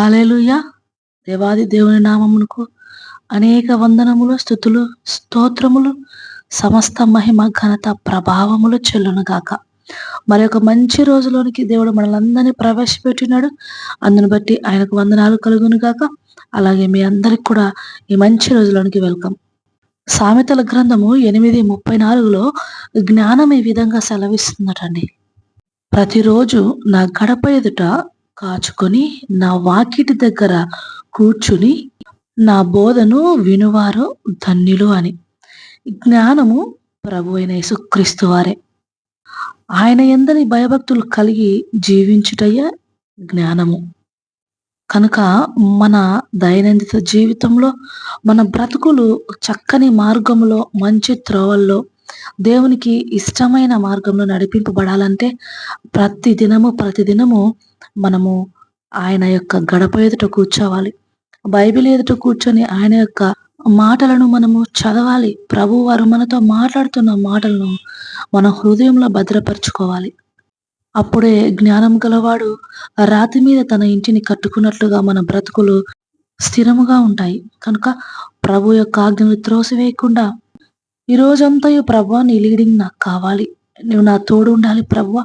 Hallelujah దేవాది దేవుని నామమునకు అనేక వందనములు స్థుతులు స్తోత్రములు సమస్త మహిమ ఘనత ప్రభావములు చెల్లునుగాక మరి ఒక మంచి రోజులోనికి దేవుడు మనలందరినీ ప్రవేశపెట్టినాడు. అందుని బట్టి ఆయనకు వందనాలు కలుగును గాక. అలాగే మీ అందరికి కూడా ఈ మంచి రోజులోనికి వెల్కమ్. సామెతల గ్రంథము ఎనిమిది ముప్పై నాలుగులో జ్ఞానం ఈ విధంగా సెలవిస్తుందటండి. ప్రతిరోజు నా గడప ఎదుట కాచుకొని నా వాకిటి దగ్గర కూర్చుని నా బోధను వినువారు ధన్యులు అని. జ్ఞానము ప్రభు అయిన యేసుక్రీస్తు వారే. ఆయన ఎందని భయభక్తులు కలిగి జీవించుటయ్యే జ్ఞానము. కనుక మన దైనందిత జీవితంలో మన బ్రతుకులు చక్కని మార్గంలో మంచి త్రోవల్లో దేవునికి ఇష్టమైన మార్గంలో నడిపింపబడాలంటే ప్రతి దినము ప్రతి దినము మనము ఆయన యొక్క గడప ఎదుట కూర్చోవాలి. బైబిల్ ఎదుట కూర్చొని ఆయన యొక్క మాటలను మనము చదవాలి. ప్రభు వారు మనతో మాట్లాడుతున్న మాటలను మన హృదయంలో భద్రపరచుకోవాలి. అప్పుడే జ్ఞానం గలవాడు రాతి మీద తన ఇంటిని కట్టుకున్నట్లుగా మన బ్రతుకులు స్థిరముగా ఉంటాయి. కనుక ప్రభు యొక్క ఆజ్ఞలు త్రోసివేయకుండా ఈ రోజంతా ప్రభు నీ లీడింగ్ నాకు కావాలి. నువ్వు నా తోడు ఉండాలి ప్రభు.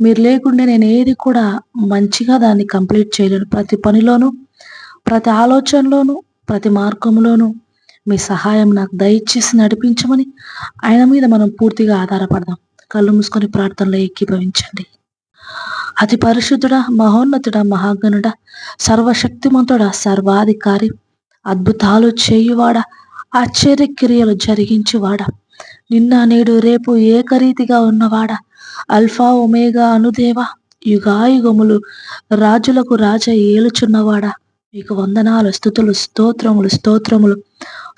మీరు లేకుంటే నేను ఏది కూడా మంచిగా దాన్ని కంప్లీట్ చేయలేను. ప్రతి పనిలోనూ ప్రతి ఆలోచనలోనూ ప్రతి మార్గంలోనూ మీ సహాయం నాకు దయచేసి నడిపించమని ఆయన మీద మనం పూర్తిగా ఆధారపడదాం. కళ్ళు మూసుకొని ప్రార్థనలో ఏకీభవించండి. అతి పరిశుద్ధుడ మహోన్నతుడ మహాగణుడ సర్వశక్తిమంతుడ సర్వాధికారి అద్భుతాలు చేయువాడ ఆశ్చర్య క్రియలు జరిగించువాడ నిన్న నేడు రేపు ఏకరీతిగా ఉన్నవాడా అల్ఫా ఒమేగా అనుదేవ యుగాయుగములు రాజులకు రాజ ఏలుచున్నవాడా? మీకు వందనాలు స్థుతులు స్తోత్రములు స్తోత్రములు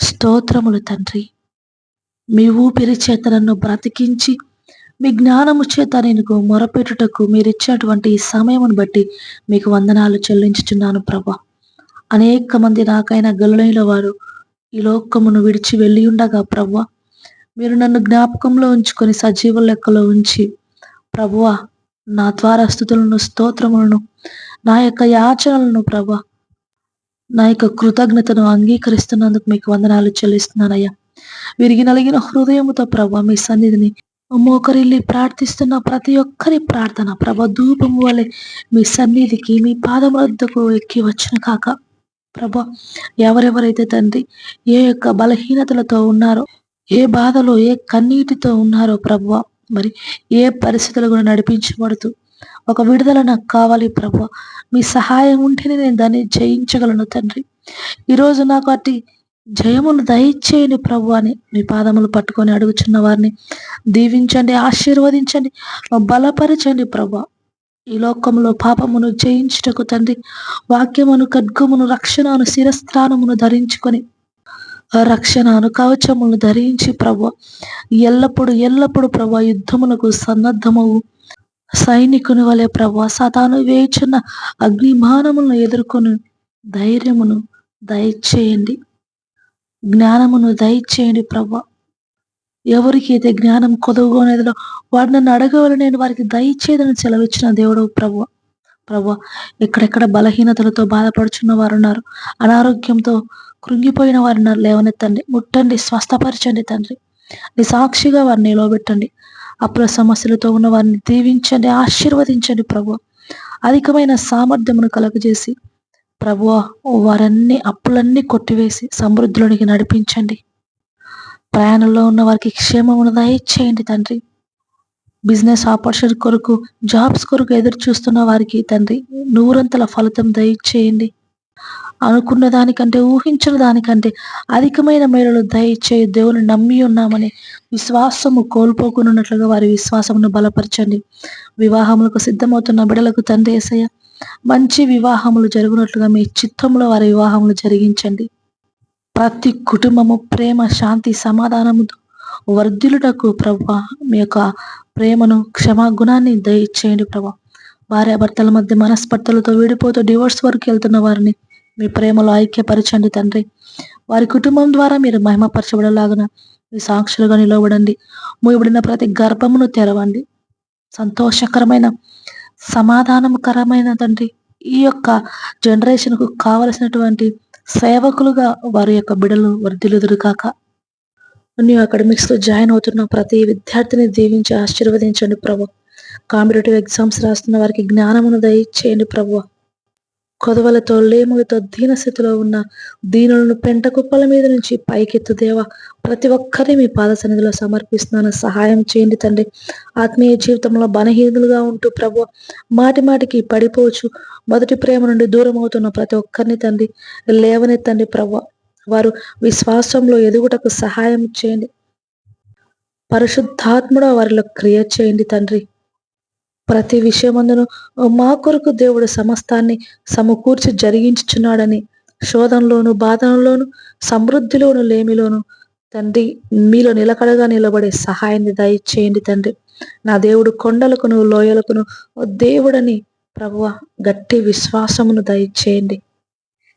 స్తోత్రములు తండ్రి. మీ ఊపిరి చేత నన్ను బ్రతికించి మీ జ్ఞానము చేత నేను మొరపెట్టుటకు మీరు ఇచ్చినటువంటి ఈ సమయమును బట్టి మీకు వందనాలు చెల్లించుచున్నాను ప్రభా. అనేక మంది నాకైనా గలులైన వారు ఈ లోకమును విడిచి వెళ్ళి ఉండగా ప్రభా మీరు నన్ను జ్ఞాపకంలో ఉంచుకొని సజీవ లెక్కలో ఉంచి ప్రభువ నా ద్వారా స్థుతులను స్తోత్రములను నా యొక్క యాచనలను ప్రభా నా యొక్క కృతజ్ఞతను అంగీకరిస్తున్నందుకు మీకు వందనాలు చెల్లిస్తున్నానయ్యా. విరిగి నలిగిన హృదయముతో ప్రభా మీ సన్నిధిని మోకరిల్లి ప్రార్థిస్తున్న ప్రతి ఒక్కరి ప్రార్థన ప్రభ ధూపము వలె మీ సన్నిధికి మీ పాదముద్దకు ఎక్కి వచ్చిన కాక ప్రభ ఎవరెవరైతే తండ్రి ఏ యొక్క బలహీనతలతో ఉన్నారో ఏ బాధలో ఏ కన్నీటితో ఉన్నారో ప్రభు మరి ఏ పరిస్థితులు కూడా నడిపించబడుతూ ఒక విడుదల నాకు కావాలి ప్రభు. మీ సహాయం ఉంటేనే నేను దాన్ని జయించగలను తండ్రి. ఈరోజు నాకు అట్టి జయమును దయచేయని ప్రభు అని మీ పాదములు పట్టుకొని అడుగుచున్న వారిని దీవించండి ఆశీర్వదించండి బలపరచండి ప్రభు. ఈ లోకంలో పాపమును జయించుటకు తండ్రి వాక్యమును ఖడ్గమును రక్షణను శిరస్థానమును ధరించుకొని రక్షణను కవచములను ధరించి ప్రభు ఎల్లప్పుడు ఎల్లప్పుడు ప్రభు యుద్ధములకు సన్నద్ధమవు సైనికుని వలె ప్రభు సతాను వేయుచున్న అగ్నిమానములను ఎదుర్కొని ధైర్యమును దయచేయండి. జ్ఞానమును దయచేయండి ప్రభు. ఎవరికి అయితే జ్ఞానం కొదవగోనేదిలో వాడు నన్ను అడగవలని నేను వారికి దయచేదని సెలవిచ్చిన దేవుడు ప్రభు. ప్రభు ఎక్కడెక్కడ బలహీనతలతో బాధపడుచున్న వారు ఉన్నారు అనారోగ్యంతో కృంగిపోయిన వారు ఉన్నారు లేవనెత్తండి ముట్టండి స్వస్థపరచండి తండ్రి. నీ సాక్షిగా వారిని నిలవబెట్టండి. అప్పుల సమస్యలతో ఉన్న వారిని దీవించండి ఆశీర్వదించండి ప్రభు. అధికమైన సామర్థ్యమును కలగజేసి ప్రభు వారన్ని అప్పులన్నీ కొట్టివేసి సమృద్ధిలోనికి నడిపించండి. ప్రయాణంలో ఉన్న వారికి క్షేమమును దయచేయండి తండ్రి. బిజినెస్ ఆపర్చునిటీ కొరకు జాబ్స్ కొరకు ఎదురు చూస్తున్న వారికి తండ్రి నూరంతల ఫలితం దయచేయండి. అనుకున్న దానికంటే ఊహించిన దానికంటే అధికమైన మేరలు దయచే దేవుని నమ్మి ఉన్నామని విశ్వాసము కోల్పోకున్నట్లుగా వారి విశ్వాసమును బలపరచండి. వివాహములకు సిద్ధమవుతున్న బిడలకు తండ్రి ఏసయ్య మంచి వివాహములు జరుగునట్లుగా మీ చిత్తంలో వారి వివాహములు జరిగించండి. ప్రతి కుటుంబము ప్రేమ శాంతి సమాధానముతో వర్ధిలుటకు ప్రభు మీ యొక్క ప్రేమను క్షమాగుణాన్ని దయచేయండి ప్రభా భార్యాభర్తల మధ్య మనస్పర్ధలతో విడిపోతూ డివోర్స్ వరకు వెళ్తున్న వారిని మీ ప్రేమలో ఐక్యపరచండి తండ్రి. వారి కుటుంబం ద్వారా మీరు మహిమపరచబడలాగన మీ సాక్షులుగా నిలవబడండి. మూయబడిన ప్రతి గర్భమును తెరవండి. సంతోషకరమైన సమాధానకరమైన తండ్రి ఈ యొక్క జనరేషన్కు కావలసినటువంటి సేవకులుగా వారి యొక్క బిడలు వర్ధిలుదురు కాక న్యూ అకాడమిక్స్లో జాయిన్ అవుతున్న ప్రతి విద్యార్థిని దీవించి ఆశీర్వదించండి ప్రభు. కాంపిటేటివ్ ఎగ్జామ్స్ రాస్తున్న వారికి జ్ఞానమును దయచేయండి ప్రభు. కొదవలతో లేములతో దీనస్థితిలో ఉన్న దీనులను పెంట కుప్పల మీద నుంచి పైకెత్తు దేవ. ప్రతి ఒక్కరిని మీ పాద సన్నిధిలో సమర్పిస్తున్నాను. సహాయం చేయండి తండ్రి. ఆత్మీయ జీవితంలో బలహీనులుగా ఉంటూ ప్రభు మాటి మాటికి పడిపోవచ్చు. మొదటి ప్రేమ నుండి దూరం అవుతున్న ప్రతి ఒక్కరిని తండ్రి లేవనెత్తండి ప్రభు. వారు విశ్వాసంలో ఎదుగుటకు సహాయం చేయండి. పరిశుద్ధాత్ముడు వారిలో క్రియ చేయండి తండ్రి. ప్రతి విషయమందును మా కొరకు దేవుడు సమస్తాన్ని సమకూర్చి జరిగించుచున్నాడని శోధనలోను బాధనలోను సమృద్ధిలోను లేమిలోను తండ్రి మీలో నిలకడగా నిలబడే సహాయాన్ని దయచేయండి తండ్రి. నా దేవుడు కొండలకును లోయలకును దేవుడని ప్రభువ గట్టి విశ్వాసమును దయచేయండి.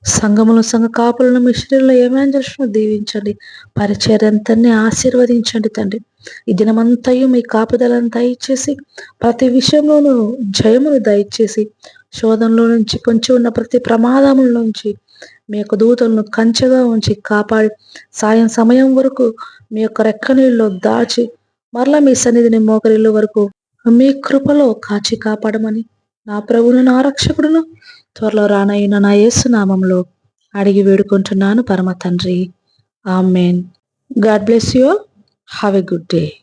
సంఘములు సంఘ కాపులను మిషనరీలో ఏమాంజల్స్ను దీవించండి. పరిచర్యంతని ఆశీర్వదించండి తండ్రి. ఈ దినమంతయు మీ కాపుదలను దయచేసి ప్రతి విషయంలోనూ జయమును దయచేసి శోధంలో నుంచి పొంచి ఉన్న ప్రతి ప్రమాదముల నుంచి మీ యొక్క దూతలను కంచెగా ఉంచి కాపాడి సాయం సమయం వరకు మీ యొక్క రెక్కనీళ్ళలో దాచి మరలా మీ సన్నిధిని మోకరిల్లు వరకు మీ కృపలో కాచి కాపాడమని నా ప్రభును నా రక్షకుడును త్వరలో రానయ్యిన నా యేసునామంలో అడిగి వేడుకుంటున్నాను పరమ తండ్రి. Amen. God bless you have a good day.